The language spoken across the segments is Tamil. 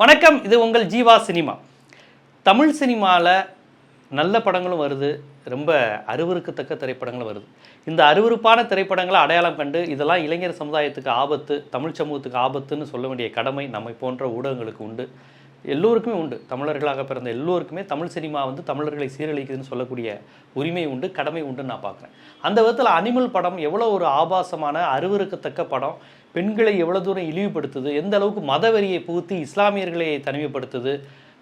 வணக்கம் இது உங்கள் ஜீவா சினிமா. தமிழ் சினிமாவில் நல்ல படங்களும் வருது ரொம்ப அருவருக்கத்தக்க திரைப்படங்களும் வருது. இந்த அருவருப்பான திரைப்படங்களை அடையாளம் கண்டு இதெல்லாம் இளைஞர் சமுதாயத்துக்கு ஆபத்து தமிழ் சமூகத்துக்கு ஆபத்துன்னு சொல்ல வேண்டிய கடமை நம்மை போன்ற ஊடகங்களுக்கு உண்டு. எல்லோருக்குமே உண்டு. தமிழர்களாக பிறந்த எல்லோருக்குமே தமிழ் சினிமா வந்து தமிழர்களை சீரழிக்குதுன்னு சொல்லக்கூடிய உரிமை உண்டு கடமை உண்டுன்னு நான் பார்க்குறேன். அந்த விதத்தில் அனிமல் படம் எவ்வளோ ஒரு ஆபாசமான அருவருக்கத்தக்க படம். பெண்களை எவ்வளோ தூரம் இழிவுபடுத்துது எந்த அளவுக்கு மதவெறியை புகுத்தி இஸ்லாமியர்களை தனிமைப்படுத்துது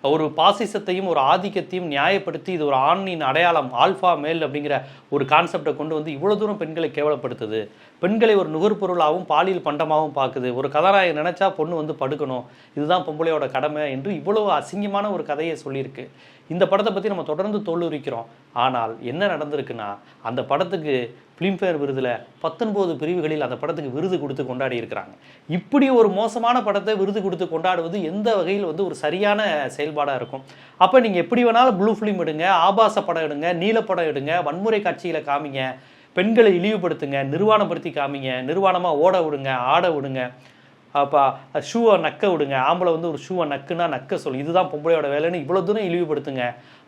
ஒரு பாசிசத்தையும் ஒரு ஆதிக்கத்தையும் நியாயப்படுத்தி இது ஒரு ஆணின் அடையாளம் ஆல்ஃபா மேல் அப்படிங்கிற ஒரு கான்செப்டை கொண்டு வந்து இவ்வளோ தூரம் பெண்களை கேவலப்படுத்துது. பெண்களை ஒரு நுகர்பொருளாகவும் பாலியல் பண்டமாகவும் பார்க்குது. ஒரு கதாநாயகன் நினச்சா பொண்ணு வந்து படுக்கணும். இதுதான் பொம்பளையோட கடமை என்று இவ்வளவு அசிங்கமான ஒரு கதையை சொல்லியிருக்கு. இந்த படத்தை பற்றி நம்ம தொடர்ந்து தோல்விக்கிறோம் ஆனால் என்ன நடந்திருக்குன்னா அந்த படத்துக்கு ஃபிலிம்ஃபேர் விருதில் பத்தொன்பது பிரிவுகளில் அந்த படத்துக்கு விருது கொடுத்து கொண்டாடி இருக்கிறாங்க. இப்படி ஒரு மோசமான படத்தை விருது கொடுத்து கொண்டாடுவது எந்த வகையில் வந்து ஒரு சரியான செயல்பாடாக இருக்கும்? அப்போ நீங்கள் எப்படி வேணாலும் ப்ளூ ஃபிலிம் எடுங்க ஆபாச படம் எடுங்க நீலப்படம் எடுங்க வன்முறை காட்சிகளை காமிங்க பெண்களை இழிவுபடுத்துங்க நிர்வாணப்படுத்தி காமிங்க நிர்வாணமாக ஓட விடுங்க ஆட விடுங்க. அப்போ ஷூவை நக்க விடுங்க. ஆம்பளை வந்து ஒரு ஷூவை நக்குன்னா நக்க சொல்லு. இதுதான் பொம்பளையோட வேலைன்னு இவ்வளோ தூரம் இழிவுபடுத்துங்க.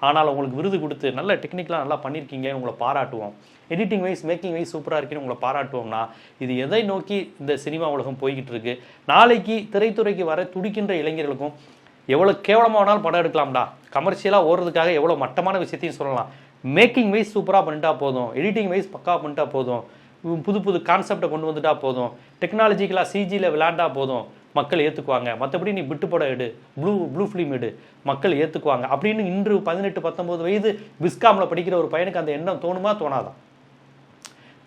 ஆனால் உங்களுக்கு விருது கொடுத்து நல்ல டெக்னிக்கலாக நல்லா பண்ணியிருக்கீங்க உங்களை பாராட்டுவோம். எடிட்டிங் வைஸ் மேக்கிங் வைஸ் சூப்பராக இருக்குன்னு உங்களை பாராட்டுவோம்னா இது எதை நோக்கி இந்த சினிமா உலகம் போய்கிட்டு இருக்கு? நாளைக்கு திரைத்துறைக்கு வர துடிக்கின்ற இளைஞர்களுக்கும் எவ்வளோ கேவலமாக வேணாலும் படம் எடுக்கலாம்டா. கமர்ஷியலாக ஓடுறதுக்காக எவ்வளோ மட்டமான விஷயத்தையும் சொல்லலாம். மேக்கிங் வைஸ் சூப்பராக பண்ணிட்டா போதும். எடிட்டிங் வைஸ் பக்காவாக பண்ணிட்டா போதும். புது புது கான்செப்டை கொண்டு வந்துட்டா போதும். டெக்னாலஜிக்கலாக சிஜியில் விளாண்டா போதும். மக்கள் ஏற்றுக்குவாங்க மற்றபடி நீ விட்டு படம் எடு. ப்ளூ ப்ளூ ஃபிலிம் எடு. மக்கள் ஏற்றுக்குவாங்க அப்படின்னு இன்று பதினெட்டு பத்தொம்போது வயது பிஸ்காமில் படிக்கிற ஒரு பையனுக்கு அந்த எண்ணம் தோணுமா? தோணாதான்.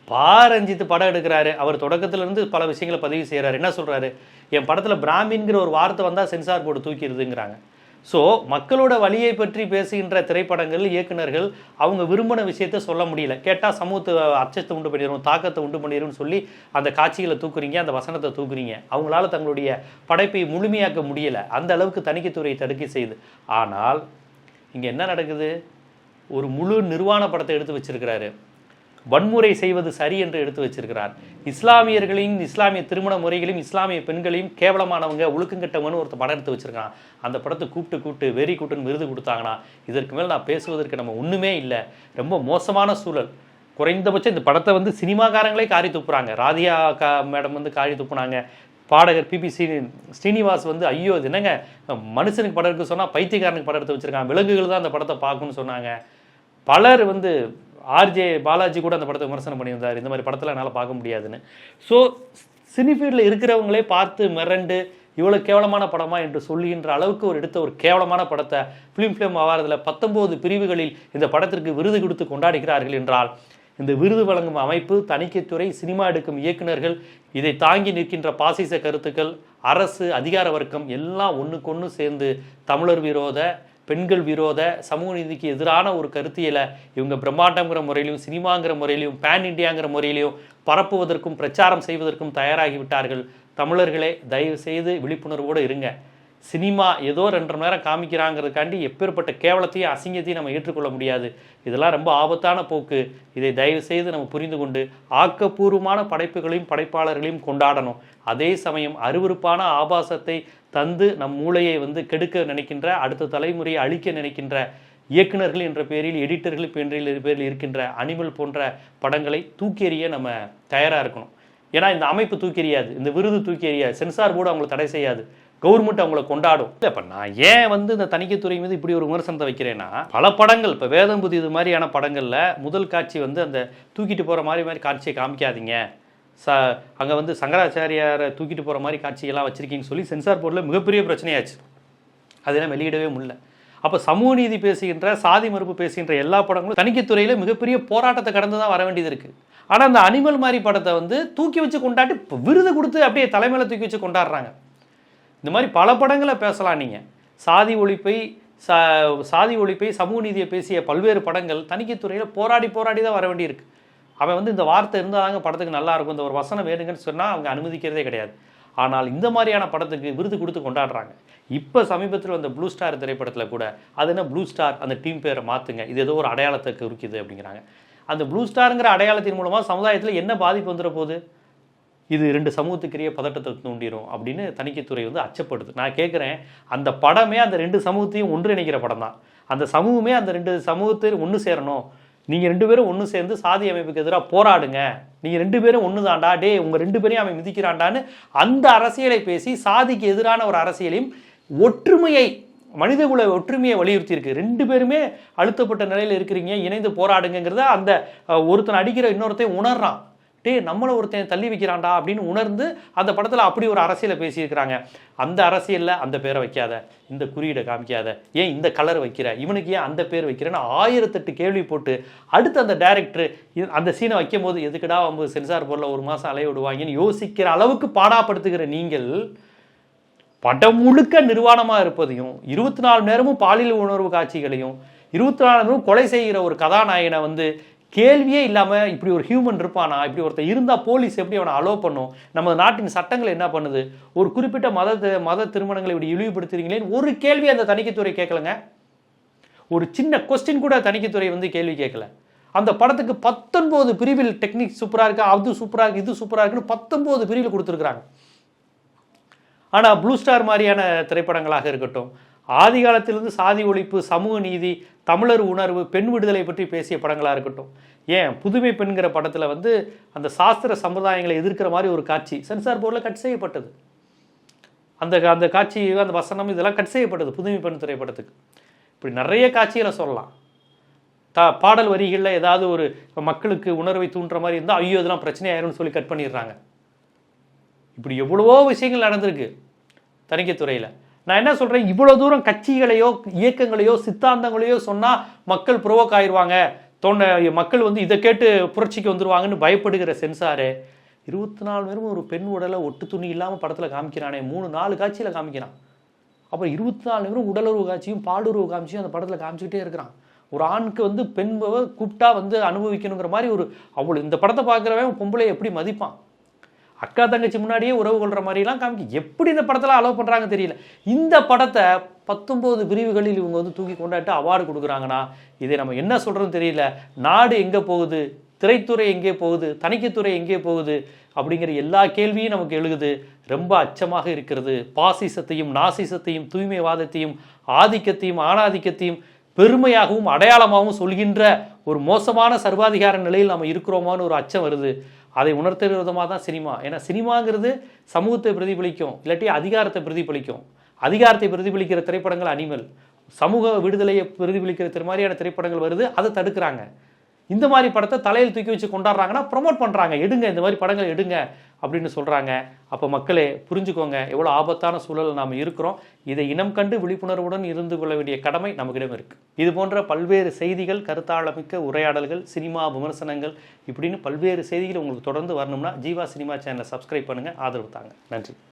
பாரஞ்சித்து படம் எடுக்கிறாரு. அவர் தொடக்கத்துல இருந்து பல விஷயங்களை பதிவு செய்கிறாரு என்ன சொல்கிறாரு என் படத்தில் பிராமின்கிற ஒரு வார்த்தை வந்தால் சென்சார் போர்டு தூக்கிடுதுங்கிறாங்க. ஸோ மக்களோட வழியை பற்றி பேசுகின்ற திரைப்படங்கள் இயக்குநர்கள் அவங்க விரும்பின விஷயத்த சொல்ல முடியல. கேட்டால் சமூகத்தை அச்சத்தை உண்டு பண்ணிடும் தாக்கத்தை உண்டு பண்ணிடும்னு சொல்லி அந்த காட்சிகளை தூக்குறீங்க அந்த வசனத்தை தூக்குறீங்க. அவங்களால தங்களுடைய படைப்பை முழுமையாக்க முடியல. அந்த அளவுக்கு தணிக்கைத்துறை தடுக்கை செய்யுது ஆனால் இங்கே என்ன நடக்குது? ஒரு முழு நிர்வாண படத்தை எடுத்து வச்சிருக்கிறாரு. வன்முறை செய்வது சரி என்று எடுத்து வச்சிருக்கிறார். இஸ்லாமியர்களையும் இஸ்லாமிய திருமண முறைகளையும் இஸ்லாமிய பெண்களையும் கேவலமானவங்க ஒழுக்கங்கட்டவனு ஒருத்தர் படம் எடுத்து வச்சிருக்கான் அந்த படத்தை கூப்பிட்டு கூப்பிட்டு வெறி கூட்டுன்னு விருது கொடுத்தாங்கன்னா இதற்கு மேல் நான் பேசுவதற்கு நம்ம ஒன்றுமே இல்லை. ரொம்ப மோசமான சூழல். குறைந்தபட்சம் இந்த படத்தை வந்து சினிமாக்காரங்களே காரி துப்புறாங்க. ராதியா கா மேடம் வந்து காரி துப்புனாங்க. பாடகர் பிபி ஸ்ரீ ஸ்ரீனிவாஸ் வந்து ஐயோ இது என்னங்க? மனுஷனுக்கு படம் எடுக்க சொன்னால் பைத்தியக்காரனுக்கு படம் எடுத்து வச்சுருக்காங்க விலங்குகள் தான் அந்த படத்தை பார்க்கணும்னு சொன்னாங்க. பலர் வந்து ஆர்ஜே பாலாஜி கூட அந்த படத்தை விமர்சனம் பண்ணியிருந்தார். இந்த மாதிரி படத்தில் என்னால் பார்க்க முடியாதுன்னு. ஸோ சினிஃபீல்டில் இருக்கிறவங்களே பார்த்து மிரண்டு இவ்வளோ கேவலமான படமா என்று சொல்லுகின்ற அளவுக்கு ஒரு எடுத்த ஒரு கேவலமான படத்தை ஃபிலிம் ஃபிலிம் அவார்டில் பத்தொம்போது பிரிவுகளில் இந்த படத்திற்கு விருது கொடுத்து கொண்டாடுகிறார்கள் என்றால் இந்த விருது வழங்கும் அமைப்பு தணிக்கைத்துறை சினிமா எடுக்கும் இயக்குனர்கள் இதை தாங்கி நிற்கின்ற பாசிச கருத்துக்கள் அரசு அதிகார வர்க்கம் எல்லாம் ஒன்றுக்கொன்று சேர்ந்து தமிழர் விரோத பெண்கள் விரோத சமூக நீதிக்கு எதிரான ஒரு கருத்தியலை இவங்க பிரம்மாண்டங்கிற முறையிலையும் சினிமாங்கிற முறையிலையும் பேன் இண்டியாங்கிற முறையிலையும் பரப்புவதற்கும் பிரச்சாரம் செய்வதற்கும் தயாராகி விட்டார்கள். தமிழர்களே தயவு செய்து விழிப்புணர்வோடு இருங்க. சினிமா ஏதோ ரெண்டரை நேரம் காமிக்கிறாங்கிறதுக்காண்டி எப்பேற்பட்ட கேவலத்தையும் அசிங்கத்தையும் நம்ம ஏற்றுக்கொள்ள முடியாது. இதெல்லாம் ரொம்ப ஆபத்தான போக்கு. இதை தயவு செய்து நம்ம புரிந்து கொண்டு ஆக்கப்பூர்வமான படைப்புகளையும் படைப்பாளர்களையும் கொண்டாடணும். அதே சமயம் அருவருப்பான ஆபாசத்தை தந்து நம் மூளையை வந்து கெடுக்க நினைக்கின்ற அடுத்த தலைமுறையை அழிக்க நினைக்கின்ற இயக்குனர்கள் என்ற பெயரில் எடிட்டர்கள் என்ற பேரில் இருக்கின்ற அனிமல் போன்ற படங்களை தூக்கி எறிய நம்ம தயாராக இருக்கணும். ஏன்னா இந்த அமைப்பு தூக்கி எறியாது. இந்த விருது தூக்கி எறியாது. சென்சார் போர்டு அவங்களை தடை செய்யாது. கவர்மெண்ட் அவங்கள கொண்டாடும். இல்லை இப்போ நான் ஏன் வந்து இந்த தணிக்கைத்துறை மீது இப்படி ஒரு விமர்சனத்தை வைக்கிறேன்னா பல படங்கள் இப்போ வேதம் புதி இது மாதிரியான படங்களில் முதல் காட்சி வந்து அந்த தூக்கிட்டு போகிற மாதிரி மாதிரி காட்சியை காமிக்காதீங்க. ச அங்கே வந்து சங்கராச்சாரியாரை தூக்கிட்டு போகிற மாதிரி காட்சியெல்லாம் வச்சுருக்கீங்கன்னு சொல்லி சென்சார் போர்டில் மிகப்பெரிய பிரச்சனையாச்சு. அதெல்லாம் வெளியிடவே முடியல. அப்போ சமூக நீதி பேசுகின்ற சாதி மறுப்பு பேசுகின்ற எல்லா படங்களும் தணிக்கைத்துறையில் மிகப்பெரிய போராட்டத்தை கடந்து தான் வர வேண்டியது இருக்குது ஆனால் அந்த அனிமல் மாதிரி படத்தை வந்து தூக்கி வச்சு கொண்டாடி இப்போ விருது கொடுத்து அப்படியே தலைமையில் தூக்கி வச்சு கொண்டாடுறாங்க. இந்த மாதிரி பல படங்களை பேசலாம் நீங்கள் சாதி ஒழிப்பை சா சாதி ஒழிப்பை சமூக நீதியை பேசிய பல்வேறு படங்கள் தணிக்கைத்துறையில் போராடி போராடி தான் வர வேண்டியிருக்கு. அவன் வந்து இந்த வார்த்தை இருந்தால் தாங்க படத்துக்கு நல்லா இருக்கும். இந்த ஒரு வசனம் வேணுங்கன்னு சொன்னால் அவங்க அனுமதிக்கிறதே கிடையாது. ஆனால் இந்த மாதிரியான படத்துக்கு விருது கொடுத்து கொண்டாடுறாங்க. இப்போ சமீபத்தில் வந்த ப்ளூ ஸ்டார் திரைப்படத்தில் கூட அது என்ன ப்ளூ ஸ்டார் அந்த டீம் பேரை மாற்றுங்க இது ஏதோ ஒரு அடையாளத்தை குறிக்குது அப்படிங்கிறாங்க. அந்த ப்ளூ ஸ்டாருங்கிற அடையாளத்தின் மூலமாக சமுதாயத்தில் என்ன பாதிப்பு வந்துட போகுது? இது ரெண்டு சமூகத்துக்குரிய பதட்டத்தை தூண்டிடும் அப்படின்னு தணிக்கைத்துறை வந்து அச்சப்படுது. நான் கேட்குறேன் அந்த படமே அந்த ரெண்டு சமூகத்தையும் ஒன்றிணைக்கிற படம் தான். அந்த சமூகமே அந்த ரெண்டு சமூகத்தை ஒன்று சேரணும். நீங்கள் ரெண்டு பேரும் ஒன்று சேர்ந்து சாதி அமைப்புக்கு எதிராக போராடுங்க. நீங்கள் ரெண்டு பேரும் ஒன்று தாண்டா டே உங்கள் ரெண்டு பேரையும் அவன் மிதிக்கிறாண்டான்னு அந்த அரசியலை பேசி சாதிக்கு எதிரான ஒரு அரசியலையும் ஒற்றுமையை மனிதகுல ஒற்றுமையை வலியுறுத்தியிருக்கு. ரெண்டு பேருமே அழுத்தப்பட்ட நிலையில் இருக்கிறீங்க இணைந்து போராடுங்கிறத அந்த ஒருத்தன் அடிக்கிற இன்னொருத்தையும் உணர்றான். டே நம்மளை ஒருத்தன் தள்ளி வைக்கிறான்டா அப்படின்னு உணர்ந்து அந்த படத்தில் அப்படி ஒரு அரசியலை பேசியிருக்கிறாங்க. அந்த அரசியலில் அந்த பேரை வைக்காத இந்த குறியீடை காமிக்காத ஏன் இந்த கலர் வைக்கிற இவனுக்கு ஏன் அந்த பேர் வைக்கிறேன்னு ஆயிரத்தெட்டு கேள்வி போட்டு அடுத்து அந்த டேரக்டர் அந்த சீனை வைக்கும் போது எதுக்குடா அவங்க சென்சார் பொருளை ஒரு மாதம் அலைய விடுவாங்கன்னு யோசிக்கிற அளவுக்கு பாடாப்படுத்துகிற நீங்கள் படம் முழுக்க நிர்வாணமாக இருப்பதையும் இருபத்தி நாலு நேரமும் பாலியல் உணர்வு காட்சிகளையும் இருபத்தி நாலு நேரமும் கொலை செய்கிற ஒரு கதாநாயகனை வந்து கேள்வியே இல்லாமல் இப்படி ஒரு ஹியூமன் இருப்பானா? இப்படி ஒருத்தர் இருந்தால் போலீஸ் எப்படி அவனை அலோவ் பண்ணும்? நம்ம நாட்டின் சட்டங்கள் என்ன பண்ணுது? ஒரு குறிப்பிட்ட மத மத திருமணங்களை இப்படி இழிவுபடுத்துறீங்களேன்னு ஒரு கேள்வி அந்த தணிக்கைத்துறை கேட்கலங்க. ஒரு சின்ன கொஸ்டின் கூட தணிக்கைத்துறை வந்து கேள்வி கேட்கல. அந்த படத்துக்கு பத்தொன்பது பிரிவில் டெக்னிக் சூப்பராக இருக்கு? அது சூப்பராக இருக்கு இது சூப்பராக இருக்குன்னு பத்தொன்பது பிரிவில் கொடுத்துருக்குறாங்க. ஆனால் ப்ளூ ஸ்டார் மாதிரியான திரைப்படங்களாக இருக்கட்டும் ஆதி காலத்திலிருந்து சாதி ஒழிப்பு சமூக நீதி தமிழர் உணர்வு பெண் விடுதலை பற்றி பேசிய படங்களாக இருக்கட்டும். ஏன்? புதுமை பெண்கிற படத்தில் வந்து அந்த சாஸ்திர சம்பிரதாயங்களை எதிர்க்கிற மாதிரி ஒரு காட்சி சென்சார் போர்டில் கட் செய்யப்பட்டது. அந்த அந்த காட்சி அந்த வசனம் இதெல்லாம் கட் செய்யப்பட்டது புதுமை பெண் திரைப்படத்துக்கு. இப்படி நிறைய காட்சிகளை சொல்லலாம். த பாடல் வரிகளில் ஏதாவது ஒரு மக்களுக்கு உணர்வை தூண்டுற மாதிரி இருந்தால் ஐயோ இதெல்லாம் பிரச்சனையாயிரும்னு சொல்லி கட் பண்ணிடுறாங்க. இப்படி எவ்வளவோ விஷயங்கள் நடந்திருக்கு தணிக்கைத்துறையில் நான் என்ன சொல்கிறேன் இவ்வளோ தூரம் கட்சிகளையோ இயக்கங்களையோ சித்தாந்தங்களையோ சொன்னால் மக்கள் புரோவோக் ஆயிடுவாங்க தோண மக்கள் வந்து இதை கேட்டு புரட்சிக்கு வந்துருவாங்கன்னு பயப்படுகிற சென்சாரு. இருபத்தி நாலு பேரும் ஒரு பெண் உடலை ஒட்டு துணி இல்லாமல் படத்தில் காமிக்கிறானே. மூணு நாலு காட்சியில் காமிக்கிறான். அப்புறம் இருபத்தி நாலு பேரும் உடலுறவு காட்சியும் பாலுறவு காமிச்சியும் அந்த படத்தில் காமிச்சிக்கிட்டே இருக்கிறான். ஒரு ஆணுக்கு வந்து பெண்பவ கூப்பிட்டா வந்து அனுபவிக்கணுங்கிற மாதிரி ஒரு அவ்வளோ இந்த படத்தை பார்க்குறவன் பொம்பளை எப்படி மதிப்பான்? அக்கா தங்கச்சி முன்னாடியே உறவு கொள்கிற மாதிரிலாம் காமிக்க எப்படி இந்த படத்தில் அலோவ் பண்ணுறாங்க தெரியல. இந்த படத்தை பத்தொம்போது பிரிவுகளில் இவங்க வந்து தூக்கி கொண்டாட்டு அவார்டு கொடுக்குறாங்கன்னா இதை நம்ம என்ன சொல்கிறோன்னு தெரியல. நாடு எங்கே போகுது? திரைத்துறை எங்கே போகுது? தணிக்கைத்துறை எங்கே போகுது? அப்படிங்கிற எல்லா கேள்வியும் நமக்கு எழுகுது. ரொம்ப அச்சமாக இருக்கிறது. பாசிசத்தையும் நாசிசத்தையும் தூய்மைவாதத்தையும் ஆதிக்கத்தையும் ஆணாதிக்கத்தையும் பெருமையாகவும் அடையாளமாகவும் சொல்கின்ற ஒரு மோசமான சர்வாதிகார நிலையில் நம்ம இருக்கிறோமான்னு ஒரு அச்சம் வருது. அதை உணர்த்துகிற விதமாக தான் சினிமா. ஏன்னா சினிமாங்கிறது சமூகத்தை பிரதிபலிக்கும் இல்லாட்டி அதிகாரத்தை பிரதிபலிக்கும். அதிகாரத்தை பிரதிபலிக்கிற திரைப்படங்கள் அனிமல் சமூக விடுதலையை பிரதிபலிக்கிற மாதிரியான திரைப்படங்கள் வருது அதை தடுக்கிறாங்க. இந்த மாதிரி படத்தை தலையில் தூக்கி வச்சு கொண்டாடுறாங்கன்னா ப்ரொமோட் பண்ணுறாங்க எடுங்க இந்த மாதிரி படங்கள் எடுங்க. அப்படின்னு சொல்கிறாங்க அப்போ மக்களே புரிஞ்சுக்கோங்க. எவ்வளோ ஆபத்தான சூழல் நாம் இருக்கிறோம். இதை இனம் கண்டு விழிப்புணர்வுடன் இருந்து கொள்ள வேண்டிய கடமை நமக்கிடம் இருக்குது இது போன்ற பல்வேறு செய்திகள் கருத்தாளமிக்க உரையாடல்கள் சினிமா விமர்சனங்கள் இப்படின்னு பல்வேறு செய்திகள் உங்களுக்கு தொடர்ந்து வரணும்னா ஜீவா சினிமா சேனலை சப்ஸ்கிரைப் பண்ணுங்கள் ஆதரவு தாங்க. நன்றி.